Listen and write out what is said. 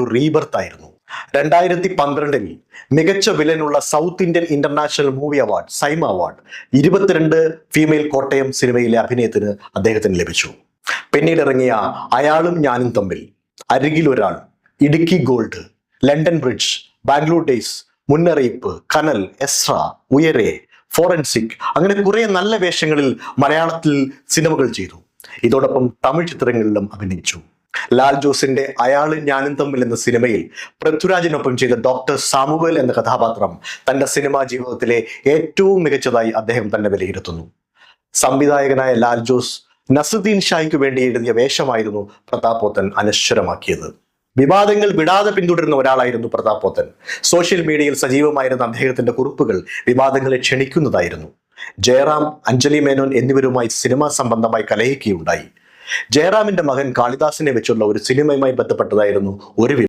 ഒരു റീബർത്ത് ആയിരുന്നു. രണ്ടായിരത്തി പന്ത്രണ്ടിൽ മികച്ച വിലനുള്ള South Indian International Movie Award SIIMA award ഇരുപത്തിരണ്ട് ഫീമെയിൽ കോട്ടയം സിനിമയിലെ അഭിനയത്തിന് അദ്ദേഹത്തിന് ലഭിച്ചു. പിന്നീട് ഇറങ്ങിയ അയാളും ഞാനും Thammil Arikil Oraal Idukki gold London bridge Bangalore days Munnariyippu Kanal Ezra ഉയരെ ഫോറൻസിക് അങ്ങനെ കുറെ നല്ല വേഷങ്ങളിൽ മലയാളത്തിൽ സിനിമകൾ ചെയ്തു. ഇതോടൊപ്പം തമിഴ് ചിത്രങ്ങളിലും അഭിനയിച്ചു. ലാൽ ജോസിന്റെ അയാളും ഞാനും തമ്മിൽ എന്ന സിനിമയിൽ പൃഥ്വിരാജിനൊപ്പം ചെയ്ത ഡോക്ടർ സാമുവൽ എന്ന കഥാപാത്രം തന്റെ സിനിമാ ജീവിതത്തിലെ ഏറ്റവും മികച്ചതായി അദ്ദേഹം തന്നെ വിലയിരുത്തുന്നു. സംവിധായകനായ ലാൽ ജോസ് നസുദ്ദീൻ ഷായ്ക്ക് വേണ്ടി എഴുതിയ വേഷമായിരുന്നു പ്രതാപോത്തൻ അനശ്വരമാക്കിയത്. വിവാദങ്ങൾ വിടാതെ പിന്തുടരുന്ന ഒരാളായിരുന്നു പ്രതാപോത്തൻ സോഷ്യൽ മീഡിയയിൽ സജീവമായിരുന്ന അദ്ദേഹത്തിന്റെ കുറിപ്പുകൾ വിവാദങ്ങളെ ക്ഷണിക്കുന്നതായിരുന്നു. ജയറാം അഞ്ജലി മേനോൻ എന്നിവരുമായി സിനിമാ സംബന്ധമായി കലഹിക്കുകയുണ്ടായി. ജയറാമിന്റെ മകൻ കാളിദാസിനെ വെച്ചുള്ള ഒരു സിനിമയുമായി ബന്ധപ്പെട്ടതായിരുന്നു ഒരു